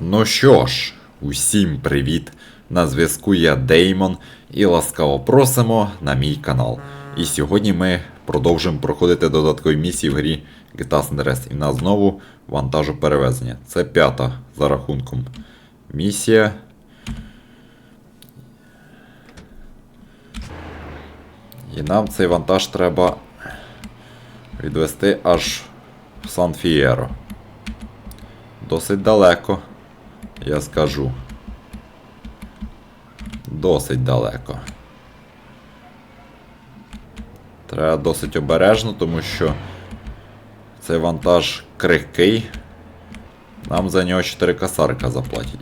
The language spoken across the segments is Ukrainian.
Ну що ж, усім привіт! На зв'язку я Деймон і ласкаво просимо на мій канал. І сьогодні ми продовжимо проходити додаткові місії в грі GTA San. І в нас знову вантажоперевезення. Це п'ята за рахунком місія. І нам цей вантаж треба відвести аж в Сан-Фієро. Досить далеко, я скажу. Досить далеко. Треба досить обережно, тому що цей вантаж крихкий. Нам за нього 4 касарка заплатять.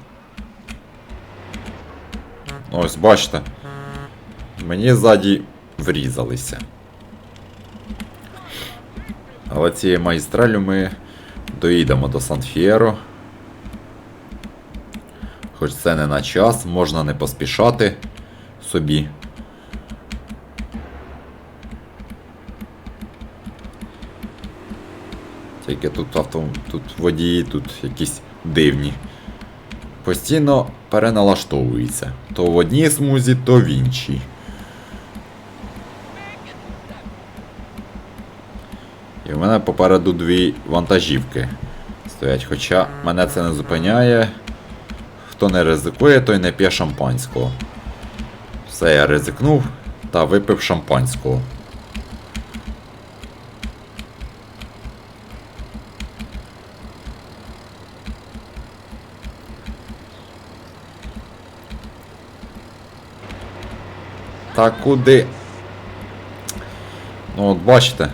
Ось, бачите. Мені ззаді врізалися. Але цією магістралю ми доїдемо до Сан-Фієро. Хоч це не на час, можна не поспішати собі. Тільки тут авто, тут водії, тут якісь дивні. Постійно переналаштовуються. То в одній смузі, то в іншій. І в мене попереду дві вантажівки стоять. Хоча мене це не зупиняє. Хто не ризикує, той не п'є шампанського. Все, я ризикнув та випив шампанського. Та куди? Ну от бачите.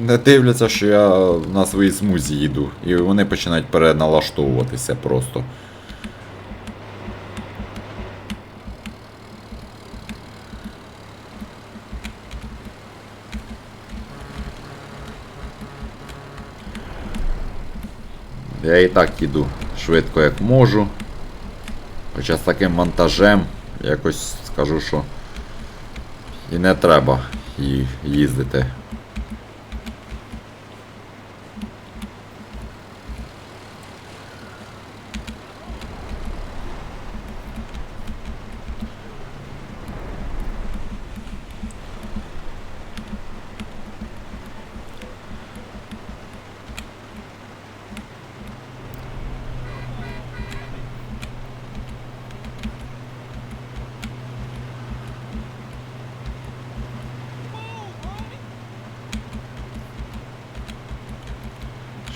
Не дивляться, що я на своїй смузі їду. І вони починають переналаштовуватися просто. Я і так їду швидко як можу. Хоча з таким монтажем якось скажу, що і не треба їздити.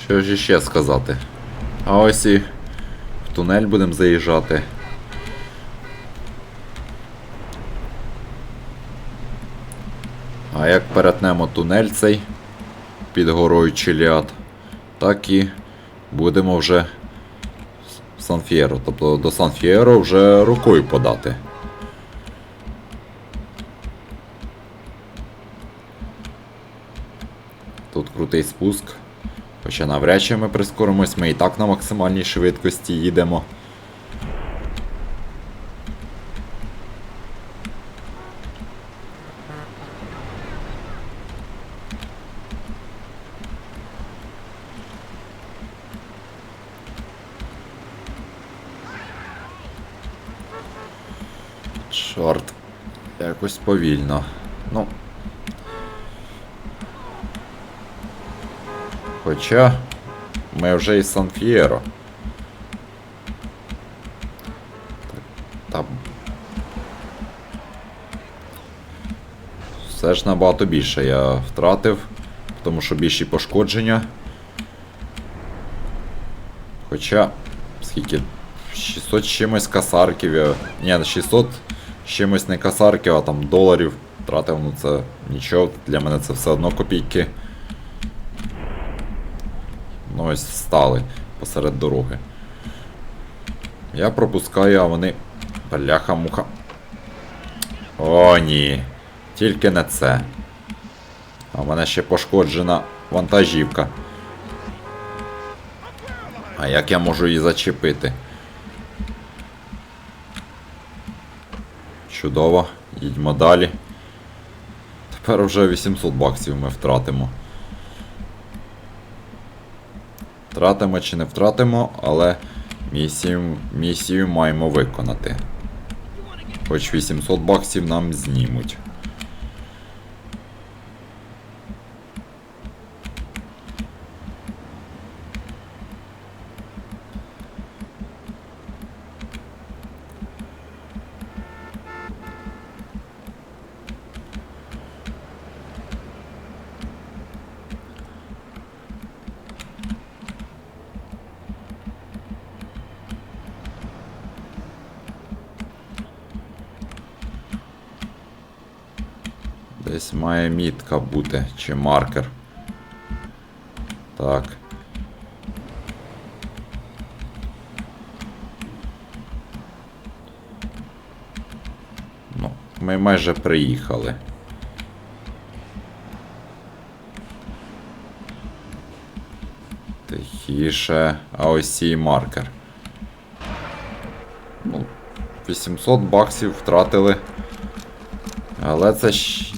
Що ж ще сказати? А ось і в тунель будемо заїжджати. А як перетнемо тунель цей під горою Чиліад, так і будемо вже в Сан-Фєро. Тобто до Сан-Фєро вже рукою подати. Тут крутий спуск. Хоча навряд чи ми прискоримось, ми і так на максимальній швидкості їдемо. Чорт. Якось повільно. Ну. Хоча ми вже із Сан-Фієро. Там. Все ж набагато більше я втратив, тому що більші пошкодження. Хоча, скільки? 600 з чимось касарків я. Ні, 600 з чимось не касарків, а там доларів втратив, ну це нічого, для мене це все одно копійки. Ну ось стали посеред дороги. Я пропускаю, а вони. Бляха-муха. О, ні. Тільки не це. А в мене ще пошкоджена вантажівка. А як я можу її зачепити? Чудово, їдьмо далі. Тепер вже 800 баксів ми втратимо. Втратимо чи не втратимо, але Місію, місію маємо виконати. Хоч 800 баксів нам знімуть. Десь має мітка бути, чи маркер. Так. Ну, ми майже приїхали. Тихіше, а ось і маркер. Ну, 800 баксів втратили. Але це ж